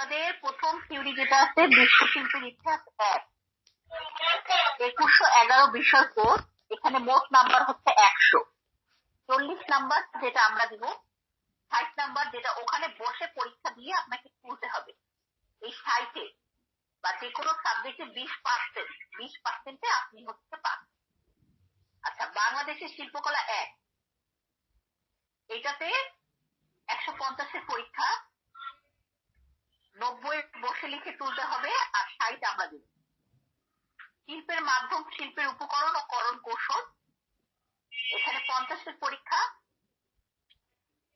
আপনাদের প্রথম থিওরি যেটা আছে, বিশ্বশিল্পের ইতিহাস এক। একুশশো এগারো বিষয় কোর্স এখানে মোট নাম্বার হচ্ছে একশো। চল্লিশ নাম্বার যেটা আমরা দিব, ষাট নাম্বার যেটা ওখানে বসে পরীক্ষা দিয়ে আপনাকে তুলতে হবে। এই ষাটে বা যে কোনো সাবজেক্টে বিশ পার্সেন্ট বিশ পার্সেন্টে আপনি হচ্ছে পান আচ্ছা বাংলাদেশের শিল্পকলা এক। এটাতে একশো পঞ্চাশের পরীক্ষা নব্বই বসে লিখে তুলতে হবে আর ষাট আমরা দিব। শিল্পের মাধ্যম শিল্পের উপকরণ ও করণ কৌশল। এখানে পঞ্চাশের পরীক্ষা।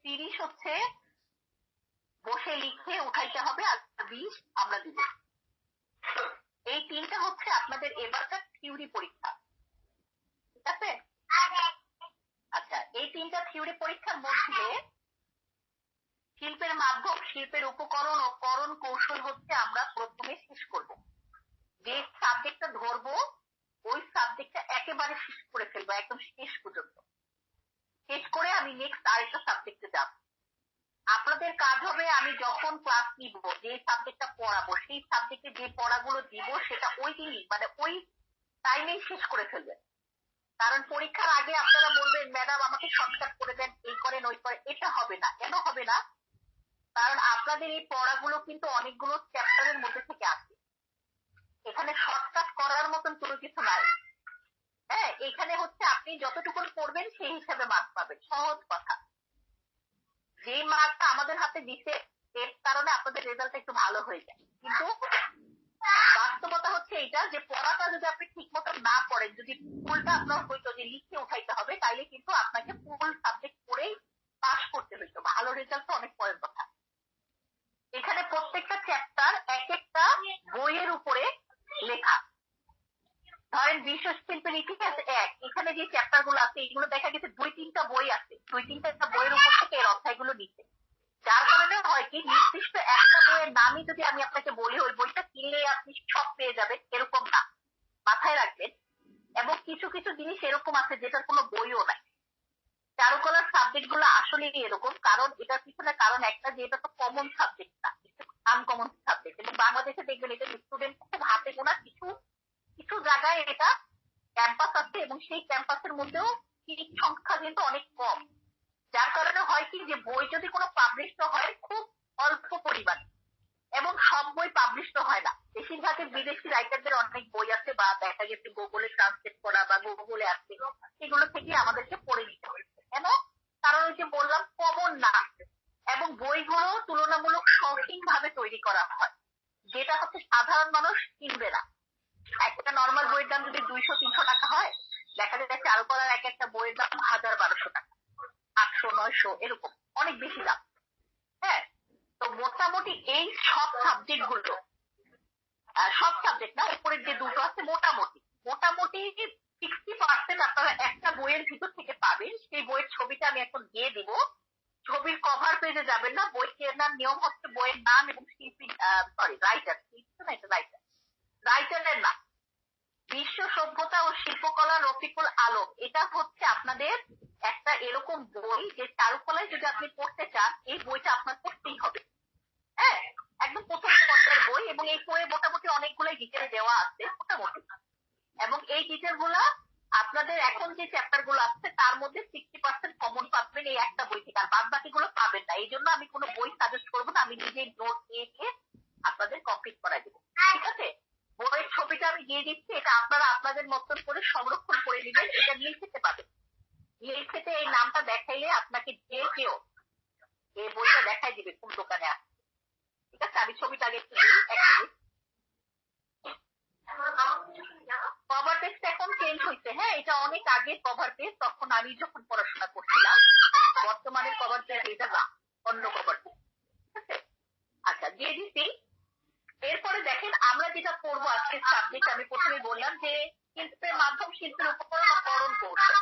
তিরিশ হচ্ছে বসে লিখে উঠাইতে হবে আর বিশ আমরা দিব। এই তিনটা হচ্ছে আপনাদের এবারকার থিওরি পরীক্ষা। ঠিক আছে? আচ্ছা এই তিনটা থিওরি পরীক্ষার মধ্যে শিল্পের মাধ্যম, শিল্পের উপকরণ ও করণ কৌশল হচ্ছে আমরা প্রথমে শেষ করব। যে সাবজেক্টটা ধরবো, ওই সাবজেক্টটা একেবারে শেষ করে ফেলব, একদম শেষ পর্যন্ত। শেষ করে আমি নেক্সট আরেকটা সাবজেক্টে যাব। আপনাদের কাজ হবে আমি যখন ক্লাস নিব, যে সাবজেক্টটা পড়াবো, সেই সাবজেক্টে যে পড়াগুলো দিব, সেটা ওই দিনই মানে ওই টাইমেই শেষ করে ফেলবেন। কারণ পরীক্ষার আগে আপনারা বলবেন, ম্যাডাম, আমাকে শর্টকাট করে দেন, এই করেন, ওই করেন। এটা হবে না, কেন হবে না? কারণ আপনাদের এই পড়াগুলো কিন্তু অনেকগুলো চ্যাপ্টারের মধ্যে থেকে আসে। এখানে শর্টকাট করার মতন কোনো কিছু নাই। হ্যাঁ এখানে হচ্ছে আপনি যতটুকু পড়বেন সেই হিসাবে মার্ক পাবেন। সহজ কথা। যে মার্কটা আমাদের হাতে দিছে, এর কারণে আপনাদের রেজাল্ট একটু ভালো হয়ে যায়। কিন্তু বাস্তবতা হচ্ছে এটা যে পড়াটা যদি আপনি ঠিক মতো না পড়েন, যদি ফুলটা আপনার হইতো যে লিখে উঠাইতে হবে, তাইলে কিন্তু আপনাকে ফুল সাবজেক্ট পড়েই পাস করতে হইতো। ভালো রেজাল্ট তো অনেক পরের কথা এখানে প্রত্যেকটা চ্যাপ্টার এক একটা বইয়ের উপরে লেখা। ধরেন বিশ্ব শিল্পের ইতিহাস এক। এখানে যে চ্যাপ্টারগুলো আছে, এগুলো দেখা গেছে দুই তিনটা বই আছে। দুই তিনটা একটা বইয়ের উপর থেকে এর অধ্যায়গুলো নিচ্ছে। যার কারণে হয় কি, নির্দিষ্ট একটা বইয়ের নামই যদি আমি আপনাকে বলি, ওই বইটা কিনলে আপনি সব পেয়ে যাবেন, এরকম না। মাথায় রাখবেন। এবং কিছু কিছু জিনিস এরকম আছে যেটার কোনো বইও নাই। চারুকলার সাবজেক্টগুলো আসলে এরকম, কারণ এটার পিছনে কারণ একটা যে এটা তো কমন সাবজেক্ট না আনকমন সাবজেক্ট এবং বাংলাদেশে দেখবেন এটা স্টুডেন্ট খুব হাতে গোনা কিছু কিছু জায়গায় এটা ক্যাম্পাস আছে এবং সেই ক্যাম্পাসের মধ্যেও সিট সংখ্যা কিন্তু অনেক কম। যার কারণে হয় কি যে বই যদি কোনো পাবলিশ হয়, খুব অল্প পরিমাণ এবং সব বই পাবলিশ হয় না। বেশিরভাগই বিদেশি রাইটারদের অনেক বই আছে বা দেখা গেছে গুগলে ট্রান্সলেট করা বা গুগলে আসছে এগুলো থেকে আমাদেরকে পড়ে নিতে কেন? কারণ ওই যে বললাম কমন না এবং বইগুলো তুলনামূলক শৌখিন ভাবে তৈরি করা হয়। যেটা হচ্ছে সাধারণ মানুষ কিনবে না। একটা নর্মাল বইয়ের দাম যদি দুইশো, তিনশো টাকা হয়, দেখা যায় চারুকলার এক একটা বইয়ের দাম হাজার, বারোশো টাকা। আটশো, নয়শো, এরকম। অনেক বেশি দাম। হ্যাঁ? তো মোটামুটি এই সব সাবজেক্টগুলো সব সাবজেক্ট না, উপরের যে দুটো আছে, মোটামুটি। মোটামুটি সিক্সটি পার্সেন্ট আপনারা একটা বইয়ের ভিতর থেকে পাবেন সেই বইয়ের ছবিটা আমি এখন দিয়ে দিব। ছবির কভার পেজে যাবেন না, বই কেনার নিয়ম হচ্ছে বইয়ের নাম এবং শিল্পী সরি রাইটার শিল্পী রাইটার রাইটারের নাম। বিশ্ব সভ্যতা ও শিল্পকলা রফিকুল আলম। এটা হচ্ছে আপনাদের একটা এরকম বই যে চারুকলায় যদি আপনি পড়তে চান, এই বইটা আপনার পড়তেই হবে। হ্যাঁ? একদম প্রথম পর্যায়ের বই এবং এই বইয়ে মোটামুটি অনেকগুলো ডিটেল দেওয়া আছে, মোটামুটি। এবং এই ডিটেলগুলা আপনাদের এখন যে চ্যাপ্টারগুলো আছে তার মধ্যে পাবেন এই একটা বই থেকে, আর বাদ বাকি গুলো পাবেন না। এই জন্য আমি কোনো বই সাজেস্ট করব না, আমি নিজেই নোট নিয়ে আপনাদের কমপ্লিট করাই দেবো। ঠিক আছে? বইয়ের ছবিটা আমি দিয়ে দিচ্ছি, এটা আপনারা আপনাদের মতন করে সংরক্ষণ করে নেবেন, এটা নীল খেতে পাবেন। নীল খেতে এই নামটা দেখাইলে আপনাকে যে কেউ এই বইটা দেখাই দিবে কোন দোকানে আছে ঠিক আছে? আমি ছবিটা আগে একটু দিই এক কভার পেজটা এখন চেঞ্জ হয়েছে হ্যাঁ? এটা অনেক আগে কভার পেজ তখন আমি যখন পড়াশোনা করছিলাম বর্তমানে কভার পেজ এটা না, অন্য কভার পেজ ঠিক আছে? আচ্ছা দিয়ে দিচ্ছি। এরপরে দেখেন আমরা যেটা পড়ব আজকের সাবজেক্ট আমি প্রথমে বললাম যে শিল্পের মাধ্যম শিল্পের উপকরণ কৌশল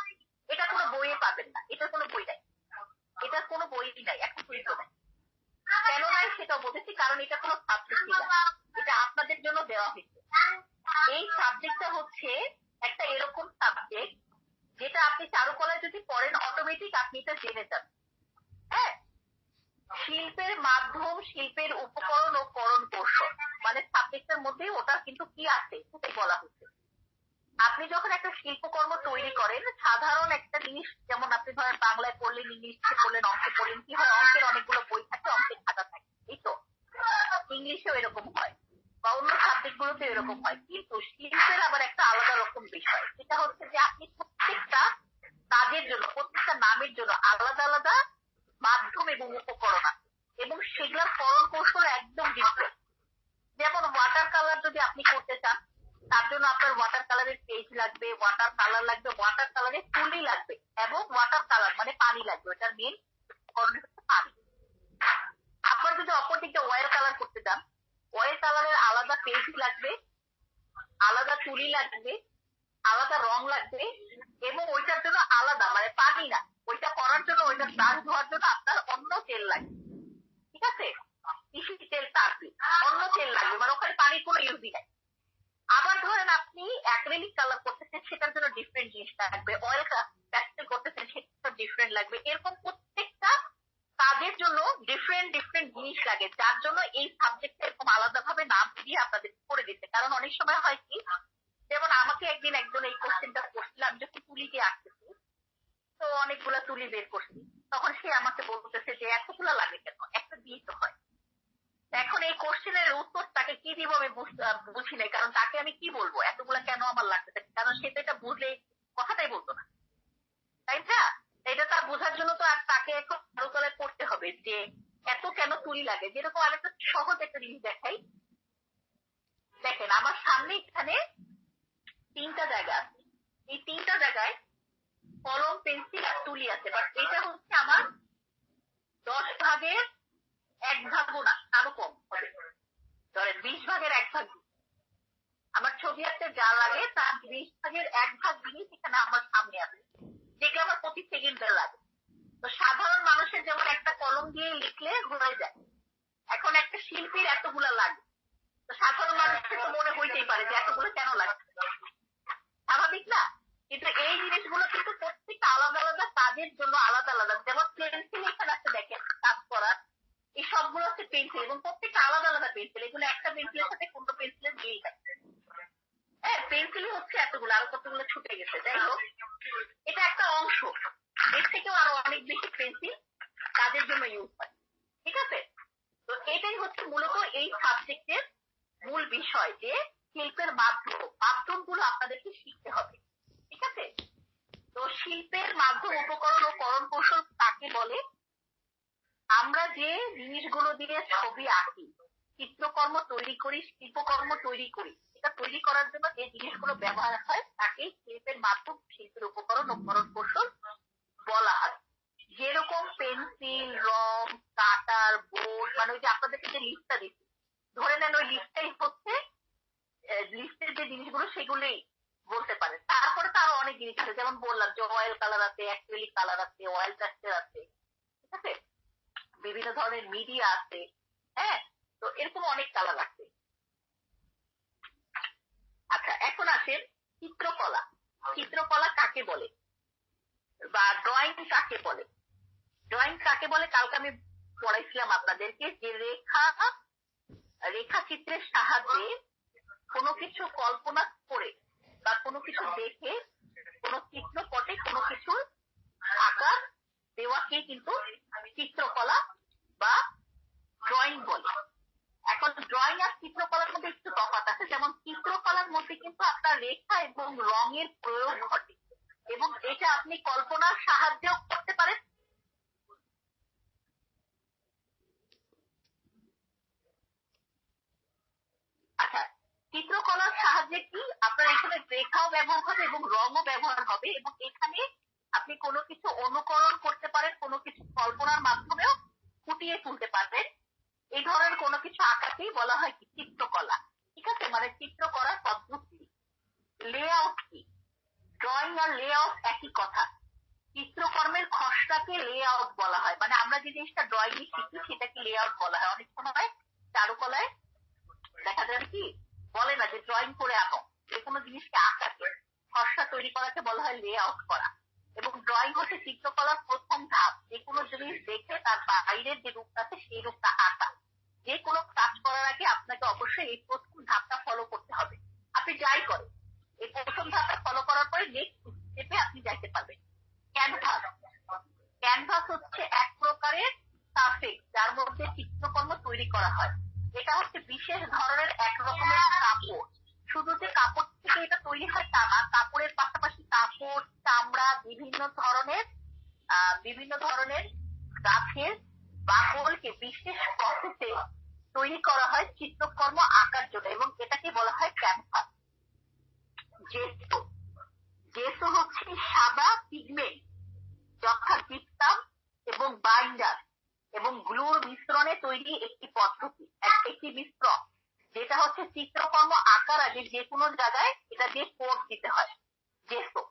এটা কোনো বইয়ে পাবেন না, এটা কোনো বই নাই। এটা কোনো বই নাই এখন পর্যন্ত নাই। কেন নাই সেটা বলেছি কারণ এটা কোনো সাবজেক্ট না। এটা আপনাদের জন্য দেওয়া হয়েছে। এই সাবজেক্টটা হচ্ছে একটা এরকম সাবজেক্ট যেটা আপনি চারুকলায় যদি পড়েন অটোমেটিক আপনি এটা জেনে যান হ্যাঁ? শিল্পের মাধ্যম, শিল্পের উপকরণ ও করণ কৌশল। মানে সাবজেক্টের মধ্যে ওটা কিন্তু কি আছে, সেটাই বলা হচ্ছে। আপনি যখন একটা শিল্পকর্ম তৈরি করেন, সাধারণ একটা জিনিস, যেমন আপনি ধরেন বাংলায় পড়লেন, ইংলিশে পড়লেন অঙ্কে পড়লেন, কি হয় অঙ্কের অনেকগুলো বই থাকে অঙ্কের খাতা থাকে, এই তো। ইংলিশেও এরকম হয়। বা অন্য সাবজেক্ট গুলোতে এরকম হয়। কিন্তু শিল্পের আবার একটা আলাদা রকম বিষয়। সেটা হচ্ছে যে আপনি প্রত্যেকটা কাজের জন্য, প্রত্যেকটা নামের জন্য আলাদা আলাদা মাধ্যম এবং উপকরণ আছে। এবং সেগুলোর করণ কৌশল একদম ডিফারেন্ট যেমন ওয়াটার কালার যদি আপনি করতে চান, তার জন্য আপনার ওয়াটার কালারের পেজ লাগবে ওয়াটার কালার লাগবে ওয়াটার কালারের তুলি লাগবে এবং ওয়াটার কালার মানে পানি লাগবে, ওটার মেন পানি। আপনার যদি অপরদিকে অয়েল কালার করতে চান অয়েল কালারের আলাদা পেজ লাগবে, আলাদা তুলি লাগবে, আলাদা রং লাগবে, এবং ওইটার জন্য আলাদা মানে পানি না। ওইটা করার জন্য, ওইটা ব্রাশ ধোয়ার জন্য আপনার অন্য তেল লাগবে ঠিক আছে কৃষি তেল তার অন্য তেল লাগবে মানে ওখানে পানির কোনো ইউজই নাই আবার ধরেন আপনি অ্যাক্রেলিক কালার করতেছেন সেটার জন্য ডিফারেন্ট জিনিস লাগবে অয়েল প্যাস্টেল করতেছেন সেটা ডিফারেন্ট লাগবে এরকম প্রত্যেকটা কাজের জন্য ডিফারেন্ট ডিফারেন্ট জিনিস লাগে যার জন্য এই সাবজেক্টটা এরকম আলাদা ভাবে নাম দিয়ে আপনাদের করে দিতে কারণ অনেক সময় হয় কি যেমন আমাকে একদিন একজন এই কোশ্চেনটা করছিলাম যখন তুলি দিয়ে আঁকতেছি তো অনেকগুলা তুলি বের করছি তখন সে আমাকে বলতেছে যে এতগুলো লাগে কেন একটা দিয়ে তো হয় এখন এই কোশ্চেনের উত্তর তাকে কি দিব আমি বুঝি নাই কারণ তাকে আমি কি বলব এতগুলা কেন আমার লাগতেছে কারণ সে তো এটা বুঝলে কথাটাই বলতো না তাই না এটা তার বোঝার জন্য তো আর তাকে একটু ভালো করে পড়তে হবে যে এত কেন তুলি লাগে যেরকম আরেকটা সহজ একটা জিনিস দেখাই দেখেন আমার সামনে এখানে তিনটা জায়গা আছে। এই তিনটা জায়গায় কলম, পেন্সিল আর তুলি আছে। বাট এটা হচ্ছে আমার দশ ভাগের এক ভাগও না আরও কম হবে ধরেন বিশ ভাগের এক ভাগ আমার ছবি আঁকতে যা লাগে তার বিশ ভাগের এক ভাগ জিনিস এখানে আমার সামনে আছে যেগুলো আমার প্রতি সেকেন্ডে লাগে তো সাধারণ মানুষের যেমন একটা কলম দিয়ে লিখলে হয়ে যায় এখন একটা শিল্পীর এতগুলা লাগে তো সাধারণ মানুষকে তো মনে হইতেই পারে যে এতগুলো কেন লাগছে স্বাভাবিক না কিন্তু এই জিনিসগুলো কিন্তু প্রত্যেকটা আলাদা আলাদা কাজের জন্য আলাদা আলাদা যেমন পেন্সিল এখানে আছে দেখেন কাজ করার এই সবগুলো হচ্ছে পেন্সিল এবং প্রত্যেকটা আলাদা আলাদা পেন্সিল এগুলো একটা পেন্সিলের সাথে কোনো পেন্সিলের মিল নাই হ্যাঁ পেন্সিলই হচ্ছে এতগুলো আরও কতগুলো ছুটে গেছে যাই হোক এটা একটা অংশ এর থেকেও আরও অনেক বেশি পেন্সিল কাজের জন্য ইউজ হয় ঠিক আছে তো এটাই হচ্ছে মূলত এই সাবজেক্টের মূল বিষয় যে শিল্পের মাধ্যম মাধ্যমগুলো আপনাদেরকে শিখতে হবে ঠিক আছে তো শিল্পের মাধ্যম উপকরণ ও করণ কৌশল কাকে বলে আমরা যে জিনিসগুলো দিয়ে ছবি আঁকি, চিত্রকর্ম তৈরি করি শিল্পকর্ম তৈরি করি এটা তৈরি করার জন্য যে জিনিসগুলো ব্যবহার হয় তাকে শিল্পের মাধ্যম শিল্পের উপকরণ ও করণ কৌশল বলা হয়। যেরকম পেন্সিল, রং, কাটার বোর্ড মানে ওই যে আপনাদেরকে যে লিস্টটা দিচ্ছি ধরে নেন ওই লিস্টটাই হচ্ছে লিস্টের যে জিনিসগুলো সেগুলোই বলতে পারে তারপরে তো আরও অনেক জিনিস আছে, যেমন বললাম যে অয়েল কালার আছে অ্যাক্রিলিক কালার আছে অয়েল প্যাস্টেল আছে ঠিক আছে বিভিন্ন মিডিয়া আছে হ্যাঁ তো এরকম অনেক কালার আছে। আচ্ছা এখন আসেন চিত্রকলা। চিত্রকলা কাকে বলে? বা ড্রয়িং কাকে বলে? ড্রয়িং কাকে বলে? কালকে আমি পড়াইছিলাম আপনাদেরকে যে রেখা রেখা চিত্রের সাহায্যে কোনো কিছু কল্পনা করে বা কোনো কিছু দেখে কোনো চিত্রপটে কোনো কিছু আকার দেওয়াকে কিন্তু চিত্রকলা বা ড্রয়িং বলে। এখন ড্রয়িং আর চিত্রকলার মধ্যে একটু তফাৎ আছে। যেমন চিত্রকলার মধ্যে কিন্তু আপনার রেখা এবং রঙের প্রয়োগ ঘটে। এবং এটা আপনি কল্পনার সাহায্যেও করতে পারেন। আচ্ছা চিত্রকলার সাহায্যে কি আপনার এখানে রেখাও ব্যবহার হবে এবং রঙও ব্যবহার হবে? এবং এখানে আপনি কোনো কিছু অনুকরণ করতে পারেন, কোনো কিছু কল্পনার মাধ্যমেও ফুটিয়ে তুলতে পারবেন। এই ধরনের কোনো কিছু আঁকাকেই বলা হয় কি? চিত্রকলা। ঠিক আছে? মানে চিত্র করার পদ্ধতি। লেআউট কি? ড্রয়িং আর লেআউট একই কথা। চিত্রকর্মের খসড়াকে লেআউট বলা হয়। মানে আমরা যে জিনিসটা ড্রয়িং এ শিখি, সেটাকে লেআউট বলা হয়। অনেক সময় চারুকলায় দেখা যাবে কি? বলে না যে ড্রয়িং করে আঁকো। যে কোনো জিনিসকে আঁকাকে খসড়া তৈরি করাকে বলা হয় লে আউট করা। এবং ড্রয়িং হচ্ছে চিত্রকলার প্রথম ধাপ। যে কোনো জিনিস দেখে তার বাইরের যে রূপটা আছে, সেই রূপটা আঁকা। যে কোনো কাজ করার আগে আপনাকে অবশ্যই এই প্রথম ধাপটা ফলো করতে হবে। আপনি যাই করেন, এই প্রথম ধাপটা ফলো করার পরে নেক্সট স্টেপে আপনি যাইতে পারবেন। ক্যানভাস ক্যানভাস হচ্ছে এক প্রকারের সার্ফেক্স যার মধ্যে চিত্রকর্ম তৈরি করা হয়। এটা হচ্ছে বিশেষ ধরনের এক রকমের কাপড়। শুধু যে কাপড় থেকে এটা তৈরি হয় তা না, কাপড়ের পাশাপাশি কাপড়, চামড়া, বিভিন্ন ধরনের বিভিন্ন ধরনের গাছের বাকলকে বিশেষ তৈরি করা হয় চিত্রকর্ম আঁকার জন্য এবং এটাকে বলা হয় ক্যানভাস জেসো জেসো হচ্ছে সাদা পিগমেন্ট যথা জিপসাম এবং বাইন্ডার এবং গ্লুর মিশ্রণে তৈরি একটি পদ্ধতি এক- একটি মিশ্রণ যেটা হচ্ছে চিত্রকর্ম আঁকার আগে যে কোনো জায়গায় এটা দিয়ে কোড দিতে হয় জেসো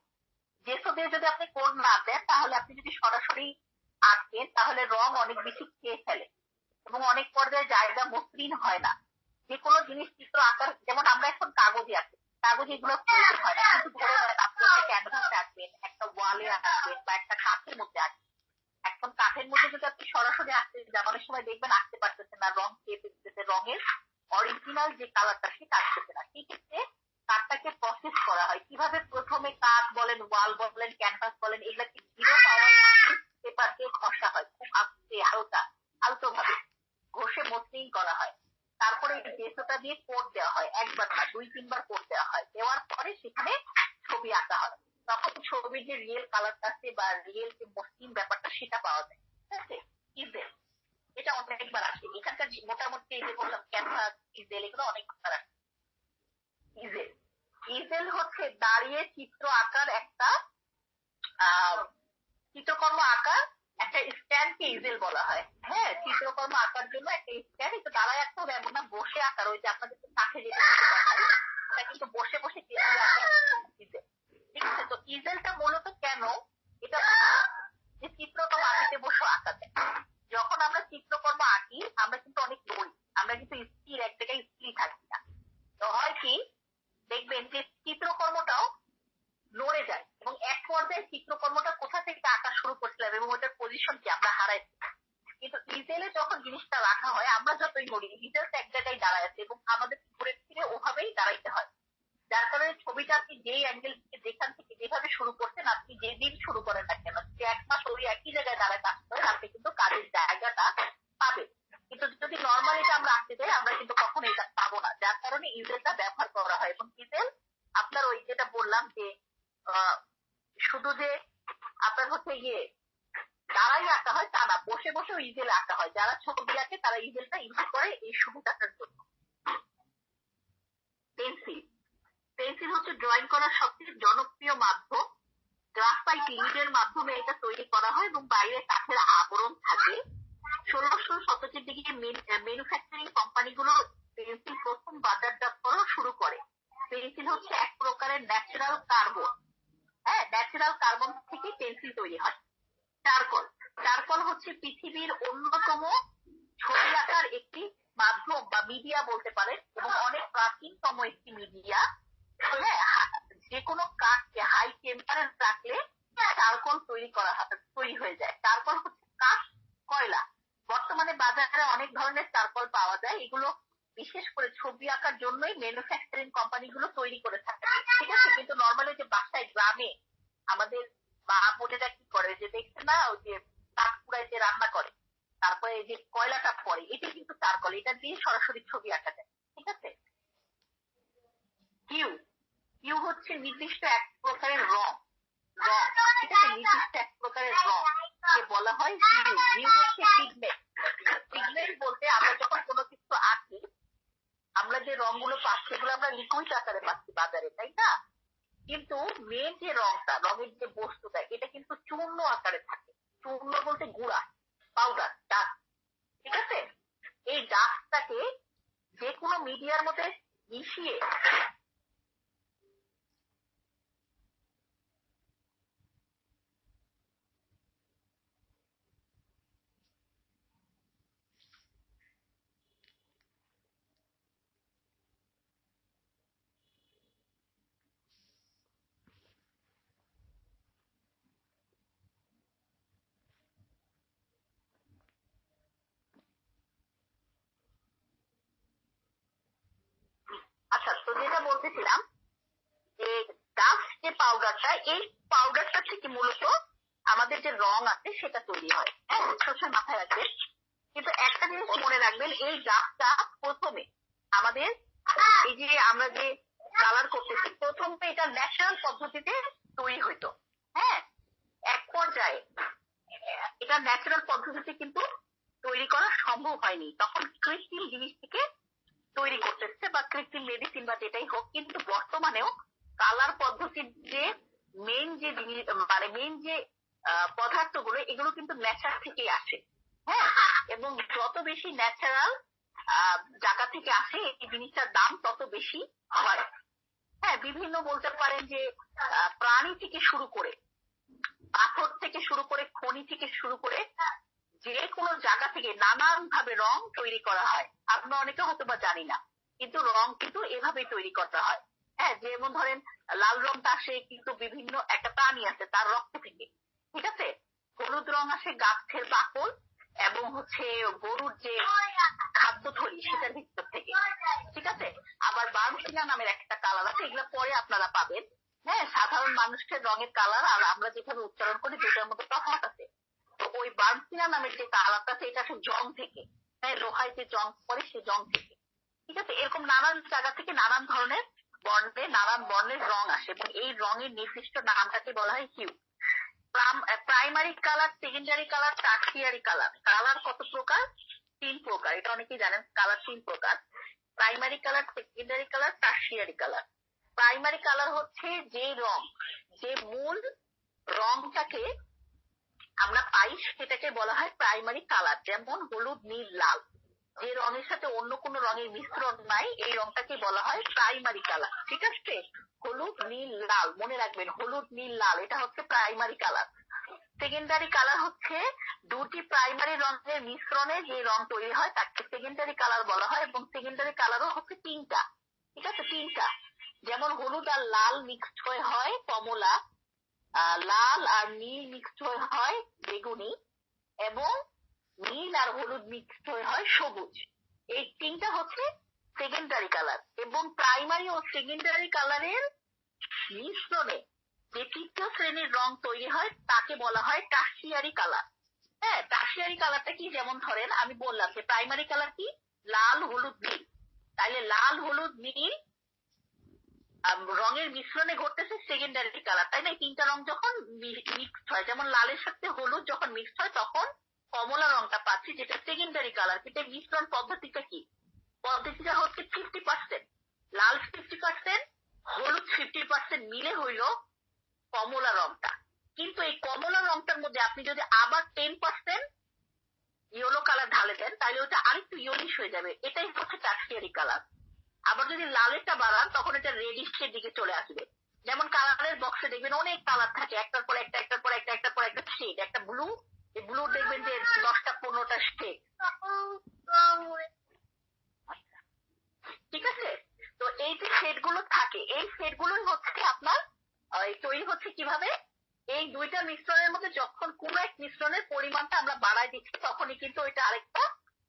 জেসো দিয়ে যদি আপনি কোড না দেন তাহলে আপনি যদি সরাসরি আঁকেন তাহলে রং অনেক বেশি খেয়ে ফেলে এবং অনেক পর্যায়ে জায়গা মসৃণ হয় না যে কোনো জিনিস চিত্র আঁকার, যেমন আমরা এখন কাগজে আঁকি কাগজে এগুলো একটা ওয়ালে আঁকবেন বা একটা কাঠের মধ্যে আঁকবেন। এখন কাঠের মধ্যে যদি আপনি সরাসরি আঁকতে যান সময় দেখবেন আঁকতে পারতেছেন না, রং খেয়ে ফেলতেছে রঙের। অরিজিনাল যে কালারটা সেটা আসতেছে না। সেক্ষেত্রে কাঠটাকে প্রসেস করা হয়। কীভাবে প্রথমে কাঠ বলেন ওয়াল বলেন ক্যানভাস বলেন, এগুলাকে জিরো পাওয়ার পেপার দিয়ে ঘষা হয়। খুব আস্তে, হালকা আলতো ভাবে ঘষে মসৃণ করা হয়। তারপরে এই জেসোটা দিয়ে কোট দেওয়া হয়, একবার না দুই, তিনবার কোট দেওয়া হয়। দেওয়ার পরে সেখানে ছবি আঁকা হয়। তখন ছবির যে রিয়েল কালারটা আছে বা রিয়েল যে মসৃণ ব্যাপারটা সেটা পাওয়া যায়। ঠিক আছে? ইজেল এটা অনেকবার আসে। এখানকার মোটামুটি যে বললাম ক্যানভাস ইজেল এগুলো অনেকবার আসে। ইজেল ইজেল হচ্ছে দাঁড়িয়ে চিত্র আঁকার একটা চিত্রকর্ম আঁকার একটা স্ট্যান্ডকে ইজেল বলা হ্যাঁ। চিত্রকর্ম আঁকার জন্য একটা স্ট্যান্ড একটু দাঁড়ায় আঁকতে হবে এমন না, বসে আঁকার ওই যে আপনাদের কাছে যেটা কিন্তু বসে বসে ঠিক আছে, তো ইজেলটা মূলত কেন? এটা যে চিত্রকর্ম আঁকিতে বসে আঁকা যায় যখন আমরা চিত্রকর্ম আঁকি আমরা কিন্তু অনেক নড়ি আমরা কিন্তু স্থির এক জায়গায় স্থির থাকি না তো হয় কি দেখবেন যে চিত্রকর্মটাও নড়ে যায় এবং এক পর্যায়ে চিত্রকর্মটা কোথা থেকে আঁকা শুরু করছিলাম এবং ওটার পজিশন কি আমরা হারাই কিন্তু ইজেলে যখন জিনিসটা রাখা হয় আমরা যতই নড়ি ইজেল তো এক জায়গায় দাঁড়ায় আছে এবং আমাদের ঘুরে ফিরে ওভাবেই দাঁড়াইতে হয় যার কারণে ছবিটা আপনি যেই অ্যাঙ্গেল থেকে যেখান থেকে যেভাবে শুরু করছেন আপনি যেদিন শুরু করেন না কেন যে এক মাস ওই একই জায়গায় দাঁড়ায় কাজ করেন আপনি কিন্তু কাজের জায়গাটা পাবেন কিন্তু যদি নর্মাল এটা আমরা আঁকতে যাই আমরা কিন্তু কখনো এটা পাবো না। যার কারণে ইজেলটা ব্যবহার করা হয়। এবং ইজেল আপনার ওই যেটা বললাম যে শুধু যে আপনার হচ্ছে ইয়ে দাঁড়াই আঁকা হয় তা না, বসে বসেও ইজেল আঁকা হয়। যারা ছবি আঁকে, তারা ইজেলটা ইউজ করে এই সুবিধাটার জন্য। পেন্সিল পেন্সিল হচ্ছে ড্রয়িং করার সবচেয়ে জনপ্রিয় মাধ্যম। গ্রাফাইট লিডের মাধ্যমে এটা তৈরি করা হয় এবং বাইরে কাঠের আবরণ থাকে। ষোলোশো শতকের দিকে ম্যানুফ্যাকচারিং কোম্পানিগুলো পেন্সিল প্রথম বাজারজাত করা শুরু করে। পেন্সিল হচ্ছে এক প্রকারের ন্যাচারাল কার্বন হ্যাঁ ন্যাচারাল কার্বন থেকে পেন্সিল তৈরি হয়। চারকল। চারকল হচ্ছে পৃথিবীর অন্যতম ছবি আঁকার একটি মাধ্যম বা মিডিয়া বলতে পারেন, এবং অনেক প্রাচীনতম একটি মিডিয়া হ্যাঁ যে কোনো কাঠকে হাই টেম্পারেচার রাখলে চারকল তৈরি করা হয়ে যায় চারকল হচ্ছে কাঠ কয়লা বাজারে অনেক ধরনের চারকোল পাওয়া যায়। এগুলো বিশেষ করে ছবি আঁকার জন্যই ম্যানুফ্যাকচারিং কোম্পানিগুলো তৈরি করে থাকে ঠিক আছে কিন্তু নর্মালি যে বাসায় গ্রামে আমাদের মা বোনেরা কি করে যে দেখছে না ওই যে কাঠ পুড়াইতে রান্না করে তারপরে এই যে কয়লাটা পরে এটা কিন্তু চারকল এটা দিয়ে সরাসরি ছবি আঁকা যায় ঠিক আছে কিউ কিউ হচ্ছে নির্দিষ্ট এক প্রকারের রং রং ঠিক আছে নির্দিষ্ট এক প্রকারের রং কে বলা হয় হিউ হিউ হচ্ছে পিগমেন্ট পিগমেন্ট বলতে আমরা যখন কোনো কিছু আঁকি আমরা যে রংগুলো পাচ্ছি সেগুলো আমরা লিকুইড আকারে পাচ্ছি বাজারে তাই না কিন্তু মেন যে রংটা রঙের যে বস্তুটা এটা কিন্তু চূর্ণ আকারে থাকে বলতে গুঁড়া পাউডার ডাক ঠিক আছে? এই ডাকটাকে যে কোনো মিডিয়ার মধ্যে মিশিয়ে বলতেছিলাম যে ডাস্ট যে পাউডারটা এই পাউডারটা থেকে মূলত আমাদের যে রং আছে সেটা তৈরি হয়। হ্যাঁ সবসময় মাথায় রাখবেন কিন্তু একটা জিনিস মনে রাখবেন, এই ডাস্টটা প্রথমে আমাদের এই যে আমরা যে কালার করতেছি, প্রথমে এটা ন্যাচারাল পদ্ধতিতে তৈরি হইতো। হ্যাঁ এক পর্যায়ে এটা ন্যাচারাল পদ্ধতিতে কিন্তু তৈরি করা সম্ভব হয়নি। তখন কৃত্রিম জিনিস থেকে তৈরি করতেছে বা কৃত্রিম মেডিসিন বা যেটাই হোক, কিন্তু বর্তমানেও কালার পদ্ধতির যে মেন যে মানে মেন যে পদার্থগুলো, এগুলো কিন্তু ন্যাচার থেকেই আসে। হ্যাঁ? এবং যত বেশি ন্যাচারাল জায়গা থেকে আসে, এই জিনিসটার দাম তত বেশি হয়। হ্যাঁ বিভিন্ন বলতে পারেন যে প্রাণী থেকে শুরু করে, পাথর থেকে শুরু করে, খনি থেকে শুরু করে যে কোনো জায়গা থেকে নানান ভাবে রং তৈরি করা হয়। আমরা অনেকে হয়তো বা জানি না, কিন্তু রং কিন্তু এভাবেই তৈরি করা হয়। হ্যাঁ যেমন ধরেন লাল রংটা আসে কিন্তু বিভিন্ন একটা প্রাণী আছে তার রক্ত থেকে। ঠিক আছে? হলুদ রং আসে গাছের বাকল এবং হচ্ছে গরুর যে খাদ্য থলি সেটার ভিতর থেকে। ঠিক আছে? আবার বারমসিনা নামের একটা কালার আছে, এগুলো পরে আপনারা পাবেন। হ্যাঁ সাধারণ মানুষের রঙের কালার আর আমরা যেভাবে উচ্চারণ করি দুটার মধ্যে তফাৎ আছে। তো ওই বার্মসিনা নামের যে আছে এটা আসলে জং থেকে হ্যাঁ লোহায় যে জং পড়ে সেই জং থেকে। ঠিক আছে? এরকম নানান জায়গা থেকে নানান ধরনের বর্ণে, নানান বর্ণের রং আসে এবং এই রঙের নির্দিষ্ট নামটাকে বলা হয় hue. Primary colour, secondary colour, tertiary colour. Colour কত প্রকার? তিন প্রকার। এটা অনেকেই জানেন, কালার তিন প্রকার। Primary colour, secondary colour, tertiary colour. Primary colour হচ্ছে যে রং, যে মূল রংটাকে আমরা পাই সেটাকে বলা হয় প্রাইমারি কালার যেমন হলুদ, নীল, লাল। যে রঙের সাথে অন্য কোনো রঙের মিশ্রণ নাই, এই রংটাকে বলা হয় প্রাইমারি কালার ঠিক আছে? হলুদ, নীল, লাল, মনে রাখবেন, হলুদ, নীল, লাল, এটা হচ্ছে প্রাইমারি কালার সেকেন্ডারি কালার হচ্ছে দুটি প্রাইমারি রঙের মিশ্রণে যে রং তৈরি হয়, তাকে সেকেন্ডারি কালার বলা হয় এবং সেকেন্ডারি কালারও হচ্ছে তিনটা, ঠিক আছে? তিনটা। যেমন হলুদ আর লাল মিক্সড হয়ে হয়, কমলা। লাল আর নীল মিক্সড হয়ে হয় বেগুনি এবং নীল আর হলুদ মিক্সড হয়ে হয় সবুজ। এই তিনটা হচ্ছে সেকেন্ডারি কালার এবং প্রাইমারি ও সেকেন্ডারি কালারের মিশ্রণে যে তৃতীয় শ্রেণির রং তৈরি হয়, তাকে বলা হয় টার্সিয়ারি কালার হ্যাঁ টার্সিয়ারি কালারটা কি? যেমন ধরেন আমি বললাম যে প্রাইমারি কালার কি? লাল, হলুদ, নীল। তাহলে লাল, হলুদ, নীল রঙের মিশ্রণে ঘটতেছে সেকেন্ডারি কালার তাই না? এই তিনটা রং যখন মিক্সড হয়, যেমন লালের সাথে হলুদ যখন মিক্সড হয়, তখন কমলা রংটা পাচ্ছি, যেটা সেকেন্ডারি কালার কিন্তু মিশ্রণ পদ্ধতিটা কি? পদ্ধতিটা হচ্ছে ফিফটি পার্সেন্ট লাল ফিফটি পার্সেন্ট হলুদ ফিফটি পার্সেন্ট মিলে হইল কমলা রংটা। কিন্তু এই কমলা রংটার মধ্যে আপনি যদি আবার টেন পার্সেন্ট ইয়েলো কালার ঢালে দেন, তাহলে ওটা আরেকটু ইয়েলিশ হয়ে যাবে। এটাই হচ্ছে টার্সিয়ারি কালার আবার যদি লালেরটা বাড়ান, তখন এটা রেডিশের দিকে চলে আসবে। যেমন কালারের বক্সে দেখবেন অনেক কালার থাকে, একটার পর একটা, একটার পর একটা, একটার পর একটা শেড একটা ব্লু এই ব্লু দেখবেন যে দশটা, পনেরোটা শেড ঠিক আছে? তো এই যে শেডগুলো থাকে, এই শেড গুলোই হচ্ছে আপনার তৈরি হচ্ছে কীভাবে? এই দুইটা মিশ্রণের মধ্যে যখন কোন এক মিশ্রণের পরিমাণটা আমরা বাড়াই দিচ্ছি, তখনই কিন্তু ওইটা আরেকটা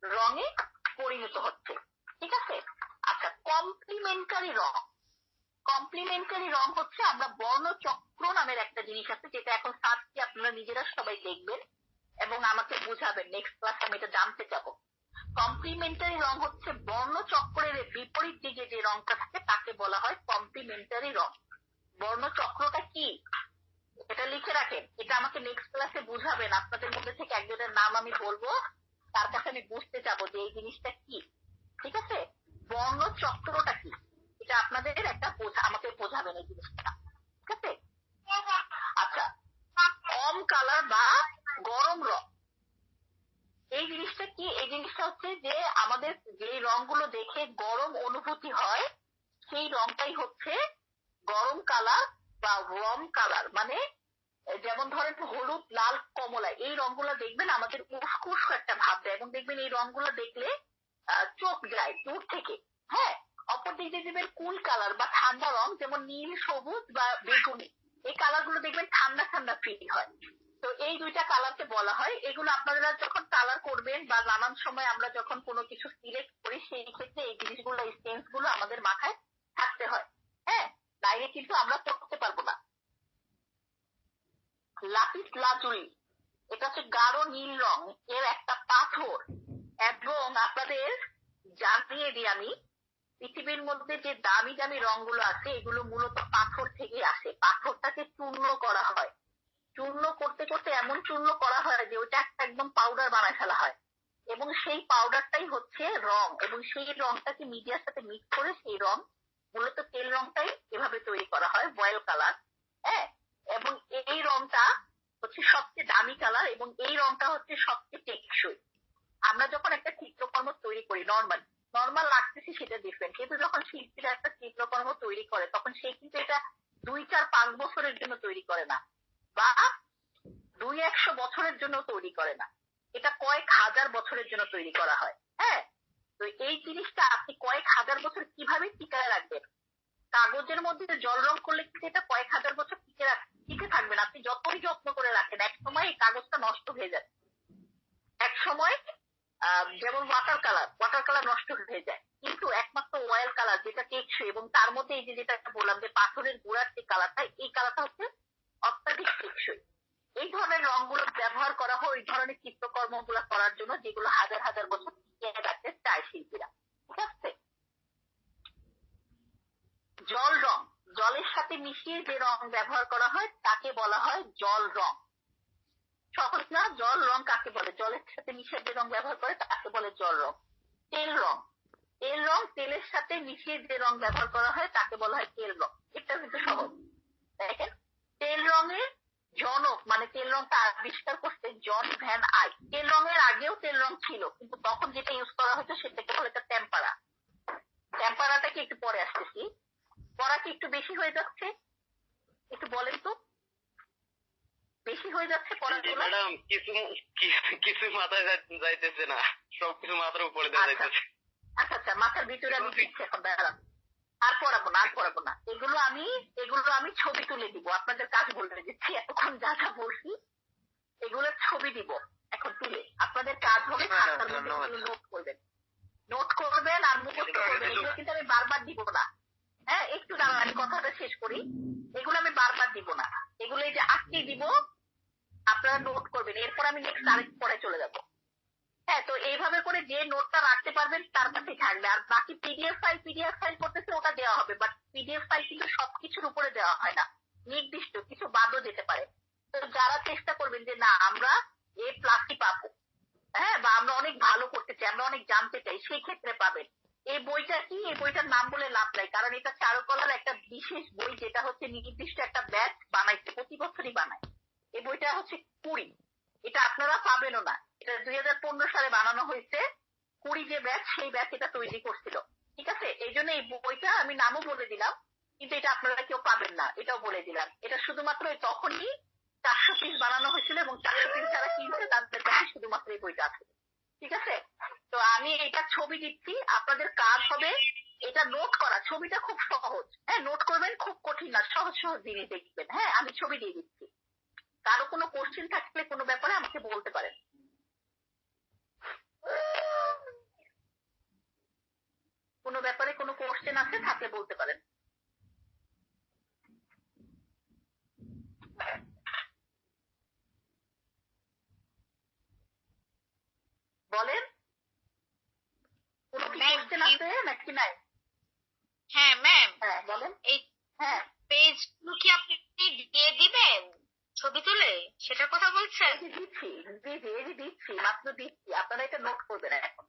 রঙে পরিণত হচ্ছে। ঠিক আছে? কমপ্লিমেন্টারি রং কমপ্লিমেন্টারি রং হচ্ছে আমরা বর্ণচক্র নামের একটা জিনিস আছে, যেটা এখন সার্চ আপনারা নিজেরা সবাই দেখবেন এবং আমাকে বুঝাবেন। নেক্সট ক্লাস আমি এটা জানতে চাবো কমপ্লিমেন্টারি রং হচ্ছে বর্ণচক্রের বিপরীত দিকে যে রংটা থাকে, তাকে বলা হয় কমপ্লিমেন্টারি রং বর্ণচক্রটা কি? এটা লিখে রাখেন। এটা আমাকে নেক্সট ক্লাসে বুঝাবেন। আপনাদের মধ্যে থেকে একজনের নাম আমি বলব, তার কাছে আমি বুঝতে চাবো যে এই জিনিসটা কি। ঠিক আছে? বর্ণচক্রটা কি? এটা আপনাদের একটা বোঝা, আমাকে বোঝাবেন এই জিনিসটা। ঠিক আছে? আচ্ছা কম কালার বা গরম রং। এই জিনিসটা কি? এই জিনিসটা হচ্ছে যে আমাদের যে রংগুলো দেখে গরম অনুভূতি হয়, সেই রংটাই হচ্ছে গরম কালার বা ওয়ার্ম কালার। মানে যেমন ধরেন হলুদ, লাল, কমলা, এই রংগুলো দেখবেন আমাদের উস্কুস একটা ভাব দেয়। এবং দেখবেন এই রংগুলো দেখলে চোখ যায় দূর থেকে। হ্যাঁ অপর দিক দিয়ে দেখবেন কুল কালার বা ঠান্ডা রং, যেমন নীল, সবুজ বা বেগুনি, এই কালারগুলো দেখবেন ঠান্ডা ঠান্ডা ফিল হয়। তো এই দুইটা কালারকে বলা হয়। এগুলো আপনারা যখন কালার করবেন বা নানান সময় আমরা যখন কোনো কিছু সিলেক্ট করি, সেই ক্ষেত্রে এই জিনিসগুলো, এই গুলো আমাদের মাথায় থাকতে হয়। হ্যাঁ বাইরে কিন্তু আমরা করতে পারব না। লাপিস লাজুলি এটা হচ্ছে গাঢ় নীল রং, এর একটা পাথর। এবং আপনাদের জানিয়ে দিই আমি, পৃথিবীর মধ্যে যে দামি দামি রংগুলো আছে, এগুলো মূলত পাথর থেকে আসে। পাথরটাকে চূর্ণ করা হয়। চূর্ণ করতে করতে এমন চূর্ণ করা হয় যে ওটা একদম পাউডার বানায় ফেলা হয়। এবং সেই পাউডারটাই হচ্ছে রং। এবং সেই রংটাকে মিডিয়ার সাথে মিক্স করে সেই রং, মূলত তেল রংটাই এভাবে তৈরি করা হয় বয়েল কালার হ্যাঁ? এবং এই রংটা হচ্ছে সবচেয়ে দামি কালার এবং এই রংটা হচ্ছে সবচেয়ে টেকসই। আমরা যখন একটা চিত্রকর্ম তৈরি করি নর্মাল নর্মাল লাগতেছে সেটা ডিফারেন্ট কিন্তু যখন শিল্পীরা একটা চিত্রকর্ম তৈরি করে, তখন সে কিন্তু এটা দুই, চার, পাঁচ বছরের জন্য তৈরি করে না, বা দুই, একশো বছরের জন্য তৈরি করে না। এটা কয়েক হাজার বছরের জন্য তৈরি করা হয় হ্যাঁ? তো এই জিনিসটা আপনি কয়েক হাজার বছর কীভাবে টিকায় রাখবেন? কাগজের মধ্যে জল রং করলে কিন্তু এটা কয়েক হাজার বছর টিকে টিকে থাকবেন আপনি যতই যত্ন করে রাখেন, এক সময় এই কাগজটা নষ্ট হয়ে যায় এক সময় যেমন ওয়াটার কালার ওয়াটার কালার নষ্ট হয়ে যায়। কিন্তু একমাত্র অয়েল কালার যেটা টেকসই, এবং তার মধ্যে এই যেটা বললাম যে পাথরের গুঁড়ার যে কালারটা এই কালারটা হচ্ছে অত্যাধিক টেকসই। এই ধরনের রংগুলো ব্যবহার করা হয় ওই ধরনের চিত্রকর্মগুলো করার জন্য যেগুলো হাজার হাজার বছর টিকে রাখতে চায় শিল্পীরা। ঠিক আছে? জল রং, জলের সাথে মিশিয়ে যে রং ব্যবহার করা হয়, তাকে বলা হয় জল রং। সহজ না জল রং কাকে বলে? জলের সাথে মিশিয়ে যে রং ব্যবহার করে তাকে বলে জল রং। তেল রং। তেল রং তেলের সাথে মিশিয়ে যে রং ব্যবহার করা হয় তাকে বলা হয় তেল রং। এটা কিন্তু সহজ। দেখেন, তেল রঙের জনক মানে তেল রংটা আবিষ্কার করতে জন ভ্যান আই। তেল রঙের আগেও তেল রং ছিল, কিন্তু তখন যেটা ইউজ করা হতো সেটাকে বলে টেম্পারা। টেম্পারাটাকে একটু পরে আসতেছি? পড়া কি একটু বেশি হয়ে যাচ্ছে? একটু বলেন তো। বেশি হয়ে যাচ্ছে পড়াগুলো ম্যাডাম কিছু কিছু- মাথায় যাইতেছে না। সবকিছু মাথার উপরে আচ্ছা। যাইতেছে। আচ্ছা আচ্ছা মাথার ভিতরে আমি দিচ্ছি এখন দাঁড়ান। আর পড়াবো না আর পড়াবো না। এগুলো আমি এগুলো আমি ছবি তুলে দিব। আপনাদের কাজ বলে দিচ্ছি এতক্ষণ যা যা বলছি এগুলোর ছবি দিব। এখন তুলে। আপনাদের কাজ হবে খাতার মধ্যে নোট করবেন। নোট করবেন আর মুখস্থ করবেন। এগুলো কিন্তু আমি বারবার দিব না। হ্যাঁ একটু দাঁড়ান আমি কথাটা শেষ করি। এগুলো আমি বারবার দিব না। এগুলো এই যে আজকে দিব আপনারা নোট করবেন। এরপর আমি নেক্সট আরেক পরে চলে যাব। হ্যাঁ তো এইভাবে করে যে নোটটা রাখতে পারবেন, তার কাছে থাকবে। আর বাকি পিডিএফ ফাইল পিডিএফ ফাইল করতেছে, ওটা দেওয়া হবে। বাট পিডিএফ ফাইল কিন্তু সবকিছুর উপরে দেওয়া হয় না। নির্দিষ্ট কিছু বাদও যেতে পারে। তো যারা চেষ্টা করবেন যে, না, আমরা এ প্লাসই পাবো। হ্যাঁ বা আমরা অনেক ভালো করতে চাই, আমরা অনেক জানতে চাই সেই ক্ষেত্রে পাবেন। এই বইটা কি? এই বইটার নাম বলে লাভ নাই, কারণ এটা চারুকলার একটা বিশেষ বই, যেটা হচ্ছে নির্দিষ্ট একটা ব্যাচ বানাইছে, প্রতি বছরই বানায়। এই বইটা হচ্ছে কুড়ি। এটা আপনারা পাবেনও না। এটা দুই হাজার পনেরো সালে বানানো হয়েছে। কুড়ি যে ব্যাচ, সেই ব্যাচ এটা তৈরি করছিল। ঠিক আছে? এই জন্য এই বইটা আমি নামও বলে দিলাম, কিন্তু এটা আপনারা কেউ পাবেন না। এটাও বলে দিলাম। এটা শুধুমাত্র তখনই চারশো পিস বানানো হয়েছিল এবং চারশো পিস যারা কিনছে তাদের কাছে শুধুমাত্র এই বইটা আছে। ঠিক আছে? তো আমি এটা ছবি দিচ্ছি। আপনাদের কাজ হবে এটা নোট করা। ছবিটা খুব সহজ। হ্যাঁ নোট করবেন খুব কঠিন না, সহজ সহজ জিনিস দেখবেন। হ্যাঁ আমি ছবি দিয়ে দিচ্ছি। কারও কোনো কোশ্চেন থাকলে কোনো ব্যাপারে আমাকে বলতে পারেন। কোনো ব্যাপারে কোনো কোশ্চেন আছে, থাকলে বলতে পারেন বলেন কোনো কি Ma'am, কোশ্চেন কি- আছে নাকি নাই হ্যাঁ ম্যাম হ্যাঁ বলেন এই হ্যাঁ পেজ কি আপনি দিয়ে দিবেন ছবি তুলে সেটার কথা বলছেন এই যে দিচ্ছি জি জি এই যে দিচ্ছি মাত্র দিচ্ছি আপনারা এটা নোট করবেন এখন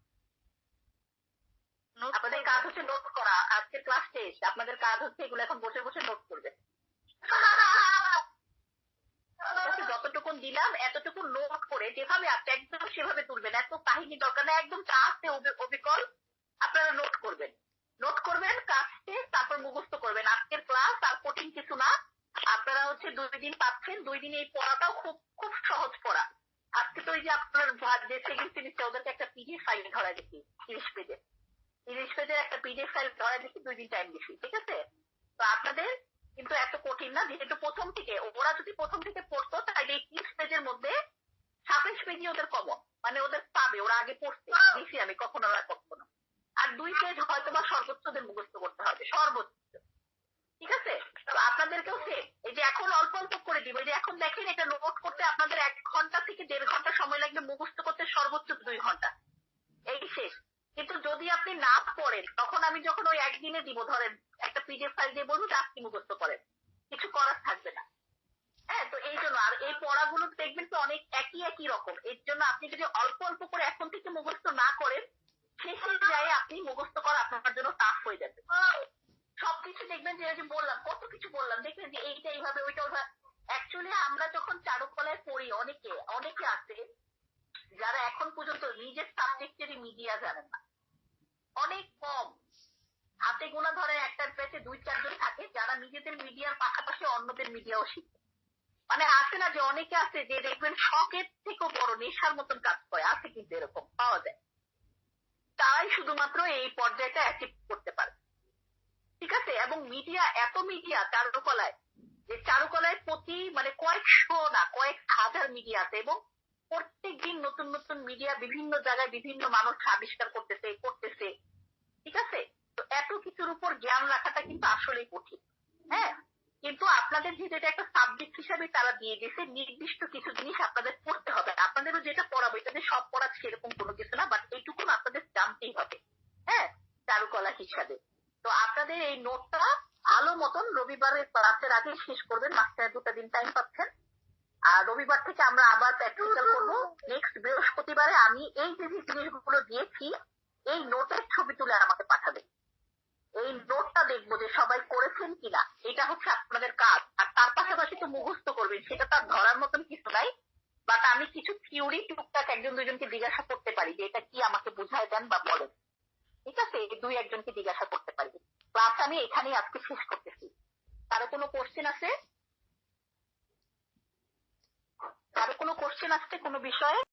নোট আপনাদের করব। কাজ হচ্ছে নোট করা আজকের ক্লাস টেস্ট আপনাদের কাজ হচ্ছে এগুলো এখন বসে বসে নোট করবেন ঠিক যতটুকুন দিলাম এতটুকু নোট করে যেভাবে আপনি একদম সেভাবে তুলবেন, এত কাহিনী দরকার নেই, একদম চাষে অবিকল আপনারা নোট করবেন। নোট করবেন কাজকে তারপর মুখস্থ করবেন। আজকের ক্লাস আর কঠিন কিছু না। আপনারা হচ্ছে দুই দিন পাচ্ছেন, দুই দিন এই পড়াটাও খুব খুব সহজ পড়া। আজকে তো ওই যে আপনার যে সেকেন্ড সেমিস্টার ওদেরকে একটা পিডিএফ ফাইল ধরা দিচ্ছি তিরিশ পেজের তিরিশ একটা পিডিএফ ফাইল ধরা দিচ্ছি দুই দিন টাইম দিচ্ছি ঠিক আছে? তো আপনাদের কিন্তু এত কঠিন না, যেহেতু প্রথম থেকে, ওরা যদি প্রথম থেকে পড়তো, তাহলে এই পেজের মধ্যে সাতাইশ পেজই ওদের কমন মানে ওদের পাবে, ওরা আগে পড়ছে দিছি আমি কখনো না। কখনো আর দুই পেজ হয়তো বা সর্বোচ্চ ওদের মুখস্থ করতে হবে, সর্বোচ্চ, ঠিক আছে? এটাও সেম এই যে এখন অল্প অল্প করে দিব যে এখন দেখেন এটা নোট করতে আপনাদের এক ঘণ্টা থেকে দেড় ঘণ্টা সময় লাগবে, মুখস্থ করতে সর্বোচ্চ দুই ঘণ্টা, এই শেষ। কিন্তু যদি আপনি না পড়েন, তখন আমি যখন ওই একদিনে দিব, ধরেন একটা পিডিএফ ফাইল দিয়ে বলব যে আপনি মুখস্থ করেন। কিছু করার থাকবে না। হ্যাঁ তো এই জন্য, আর এই পড়াগুলো দেখবেন তো অনেক একই একই রকম। এর জন্য আপনি যদি অল্প অল্প করে এখন থেকে মুখস্থ না করেন শেষে যায় আপনি মুখস্থ করা আপনার জন্য টাফ হয়ে যাবে। সবকিছু দেখবেন যে যে বললাম, কত কিছু বললাম, দেখবেন যে এইটা এইভাবে, ওইটা ওইভাবে। অ্যাকচুয়ালি আমরা যখন চারুকলায় পড়ি, অনেকে অনেকে আছে যারা এখন পর্যন্ত নিজের সাবজেক্টেরই মিডিয়া জানেন না। অনেক কম। হাতে গোনা ধরে একটার পেছে দুই চারজন থাকে যারা নিজেদের মিডিয়ার পাশাপাশি অন্যদের মিডিয়াও শিখে। মানে আছে না যে অনেকে আছে যে দেখবেন শখের থেকেও বড়, নেশার মতন কাজ করে। আছে কিন্তু এরকম, পাওয়া যায়। তারাই শুধুমাত্র এই পর্যায়টা অ্যাচিভ করতে পারে ঠিক আছে? এবং মিডিয়া এত মিডিয়া চারুকলায়, যে চারুকলায় প্রতি মানে কয়েকশো না, কয়েক হাজার মিডিয়া আছে এবং প্রত্যেক দিন নতুন নতুন মিডিয়া বিভিন্ন জায়গায় বিভিন্ন মানুষ আবিষ্কার করতেছে করতেছে। ঠিক আছে? তো এত কিছুর উপর জ্ঞান রাখাটা কিন্তু আসলেই কঠিন। হ্যাঁ? কিন্তু আপনাদের যেহেতু এটা একটা সাবজেক্ট হিসাবে তারা দিয়ে দিয়েছে, নির্দিষ্ট কিছু জিনিস আপনাদের পড়তে হবে আপনাদেরও যেটা পড়াবো, এটা যে সব পড়া সেরকম কোনো কিছু না বাট এইটুকুন আপনাদের জানতেই হবে। হ্যাঁ? চারুকলা হিসাবে। তো আপনাদের এই নোটটা ভালো মতন রবিবারের ক্লাসের আগে শেষ করবেন, মাস্টার দুটা দিন টাইম পাচ্ছেন। রবিবার থেকে আমরা আবার প্র্যাকটিক্যাল করব। নেক্সট বৃহস্পতিবারে আমি এই যে জিনিসগুলো দিয়েছি, এই নোটের ছবি তুলে আমাকে পাঠাবেন এই নোটটা দেখব যে সবাই করেছেন কিনা। এটা হচ্ছে আপনাদের কাজ। আর তার পাশাপাশি তো মুখস্থ করবেন, সেটা তার ধরার মতন কিছু নাই। বাট আমি কিছু থিওরি টুকটাক একজন দুজনকে জিজ্ঞাসা করতে পারি যে এটা কি আমাকে বুঝায় দেন বা বলেন। ঠিক আছে? দুই একজনকে জিজ্ঞাসা করতে পারি। ক্লাস আমি এখানেই আজকে শেষ করতেছি। কারও কোনো কোশ্চেন আছে? কারও কোনো কোশ্চেন আসছে কোনো বিষয়ে?